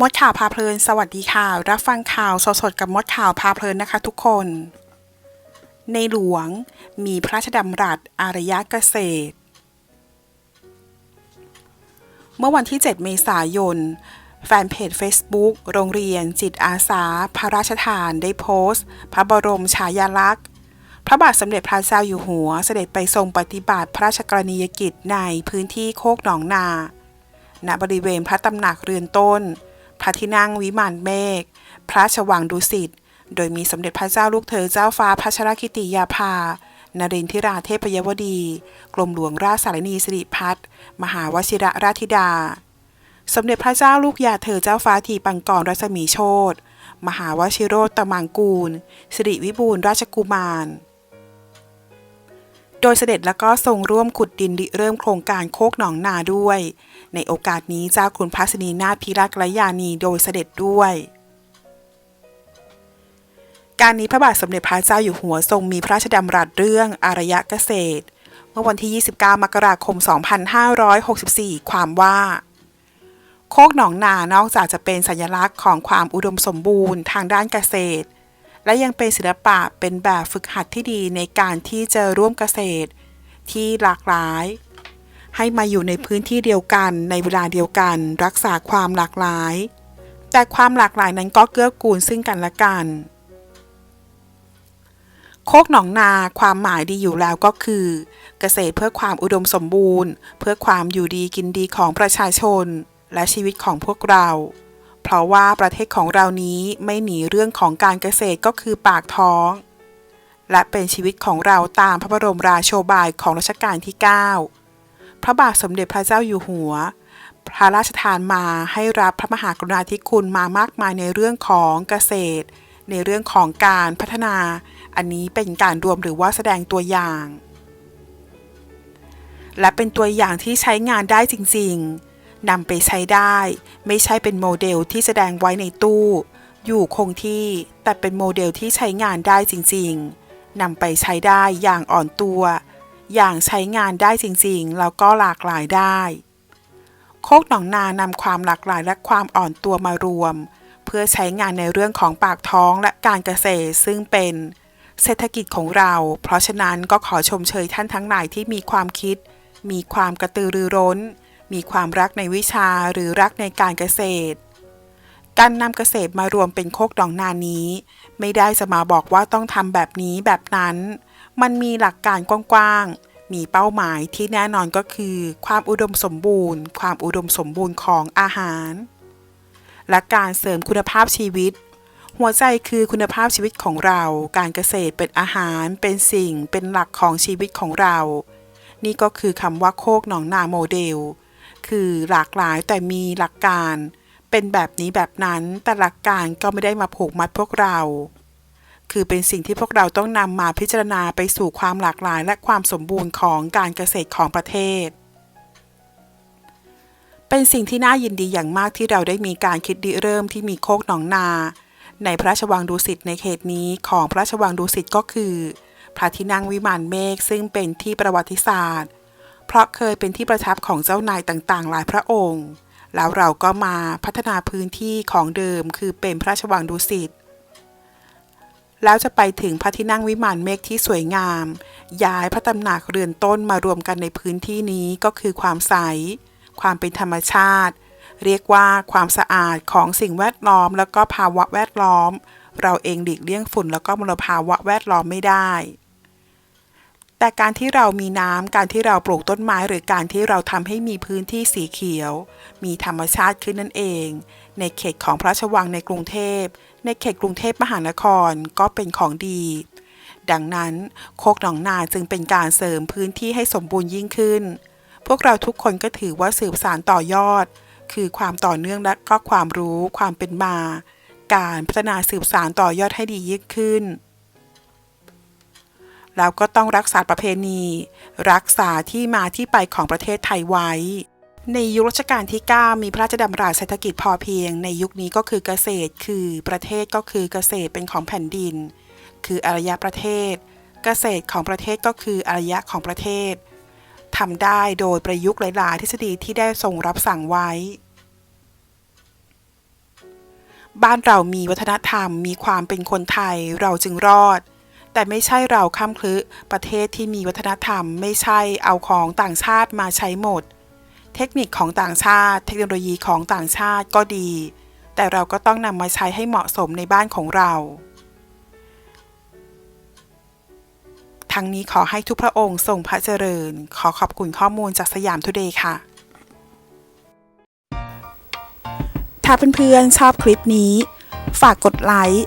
มดข่าวพาเพลิน สวัสดีค่ะ รับฟังข่าวสดๆกับมดข่าวพาเพลินนะคะทุกคน ในหลวงมีพระราชดำรัสอารยะเกษตร เมื่อวันที่ 7 เมษายน แฟนเพจ Facebook โรงเรียนจิตอาสา พระราชทานได้โพสต์ พระบรมฉายาลักษณ์ พระบาทสมเด็จพระเจ้าอยู่หัว เสด็จไปทรงปฏิบัติพระราชกรณียกิจในพื้นที่โคกหนองนา ณบริเวณพระตำหนักเรือนต้น ระที่นั่งวิมานเมฆ พระชวังดุสิต โดยมีสมเด็จพระเจ้าลูกเธอเจ้าฟ้าพัชรกิติยาภานรินทิราเทพยวดี กรมหลวงราชสารนีสิริพัฒน์มหาวชิระราธิดา สมเด็จพระเจ้าลูกยาเธอเจ้าฟ้าทีปังกรรัศมีโชตมหาวชิโรตมังกูล สิริวิบูลราชกุมาร ดยเสด็จแล้วก็ทรงร่วมขุดดินริเริ่มโครงการโคกหนองนาด้วย ในโอกาสนี้เจ้าคุณพระสนีนาถพิรักษ์ยานีโดยเสด็จด้วย การนี้พระบาทสมเด็จพระเจ้าอยู่หัวทรงมีพระราชดำรัสเรื่องอารยะเกษตร เมื่อวันที่ 29 มกราคม 2564 ความว่าโคกหนองนานอกจากจะเป็นสัญลักษณ์ของความอุดมสมบูรณ์ทางด้านเกษตร และยังเป็นศิลปะเป็นแบบฝึกหัดที่ดีในการที่จะร่วมเกษตร ที่หลากหลาย ให้มาอยู่ในพื้นที่เดียวกันในเวลาเดียวกัน รักษาความหลากหลาย แต่ความหลากหลายนั้นก็เกื้อกูลซึ่งกันและกันโคกหนองนาความหมายดีอยู่แล้วก็คือ เกษตรเพื่อความอุดมสมบูรณ์ เพื่อความอยู่ดีกินดีของประชาชน และชีวิตของพวกเรา เพราะว่าประเทศของเรานี้ไม่หนีเรื่องของการเกษตรก็คือปากท้อง และเป็นชีวิตของเราตามพระบรมราโชบายของรัชกาลที่ 9 พระบาทสมเด็จพระเจ้าอยู่หัว พระราชทานมาให้รับพระมหากรุณาธิคุณมามากมายในเรื่องของเกษตร ในเรื่องของการพัฒนา อันนี้เป็นการรวมหรือว่าแสดงตัวอย่าง และเป็นตัวอย่างที่ใช้งานได้จริง ๆ นำไปใช้ได้ ไม่ใช่เป็นโมเดลที่แสดงไว้ในตู้ อยู่คงที่แต่เป็นโมเดลที่ใช้งานได้จริงๆนำไปใช้ได้อย่างอ่อนตัว อย่างใช้งานได้จริงๆ แล้วก็หลากหลายได้ โคกหนองนานำความหลากหลายและความอ่อนตัวมารวม เพื่อใช้งานในเรื่องของปากท้องและการเกษตรซึ่งเป็นเศรษฐกิจของเรา เพราะฉะนั้นก็ขอชมเชยท่านทั้งหลายที่มีความคิด มีความกระตือรือร้น มีความรักในวิชาหรือรักในการเกษตร การนำเกษตรมารวมเป็นโคกดองนานี้ ไม่ได้จะมาบอกว่าต้องทำแบบนี้แบบนั้น มันมีหลักการกว้างๆ มีเป้าหมายที่แน่นอนก็คือ ความอุดมสมบูรณ์ ความอุดมสมบูรณ์ของอาหาร และการเสริมคุณภาพชีวิตหัวใจคือคุณภาพชีวิตของเรา การเกษตรเป็นอาหาร เป็นสิ่ง เป็นหลักของชีวิตของเรา นี่ก็คือคำว่าโคกหนองนาโมเดล คือหลากหลายแต่มีหลักการ เป็นแบบนี้แบบนั้นแต่หลักการก็ไม่ได้มาผูกมัดพวกเรา คือเป็นสิ่งที่พวกเราต้องนำมาพิจารณาไปสู่ความหลากหลายและความสมบูรณ์ของการเกษตรของประเทศ เป็นสิ่งที่น่ายินดีอย่างมากที่เราได้มีการคิดริเริ่มที่มีโคกหนองนา ในพระราชวังดุสิตในเขตนี้ของพระราชวังดุสิตก็คือ พระที่นั่งวิมานเมฆซึ่งเป็นที่ประวัติศาสตร์ เพราะเคยเป็นที่ประทับของเจ้านายต่างๆ หลายพระองค์ แล้วเราก็มาพัฒนาพื้นที่ของเดิมคือเป็นพระราชวังดุสิตแล้วจะไปถึงพระที่นั่งวิมานเมฆที่สวยงาม ย้ายพระตำหนักเรือนต้นมารวมกันในพื้นที่นี้ก็คือความใส ความเป็นธรรมชาติ เรียกว่าความสะอาดของสิ่งแวดล้อม แล้วก็ภาวะแวดล้อม เราเองหลีกเลี่ยงฝุ่นแล้วก็มลภาวะแวดล้อมไม่ได้ แต่การที่เรามีน้ำ การที่เราปลูกต้นไม้ หรือการที่เราทำให้มีพื้นที่สีเขียว มีธรรมชาติขึ้นนั่นเอง ในเขตของพระราชวังในกรุงเทพ ในเขตกรุงเทพมหานครก็เป็นของดี ดังนั้นโคกหนองนาจึงเป็นการเสริมพื้นที่ให้สมบูรณ์ยิ่งขึ้น พวกเราทุกคนก็ถือว่าสืบสารต่อยอด คือความต่อเนื่องและก็ความรู้ ความเป็นมา การพัฒนาสืบสารต่อยอดให้ดียิ่งขึ้น แล้วก็ต้องรักษาประเพณี รักษาที่มาที่ไปของประเทศไทยไว้ ในยุครัชกาลที่ 9 มีพระราชดำรัสเศรษฐกิจพอเพียง ในยุคนี้ก็คือเกษตร คือประเทศก็คือเกษตรเป็นของแผ่นดิน คืออารยประเทศ เกษตรของประเทศก็คืออารยะของประเทศทำได้โดยประยุกต์หลาย ๆ ทฤษฎีที่ได้ทรงรับสั่งไว้ บ้านเรามีวัฒนธรรมมีความเป็นคนไทยเราจึงรอด แต่ไม่ใช่เราข้ามคลึประเทศที่มีวัฒนธรรม ไม่ใช่เอาของต่างชาติมาใช้หมด เทคนิคของต่างชาติ เทคโนโลยีของต่างชาติก็ดี แต่เราก็ต้องนำมาใช้ให้เหมาะสมในบ้านของเราทั้งนี้ขอให้ทุกพระองค์ทรงพระเจริญ ขอขอบคุณข้อมูลจากสยามทุเดย์ค่ะ ถ้าเพื่อนๆชอบคลิปนี้ ฝากกดไลค์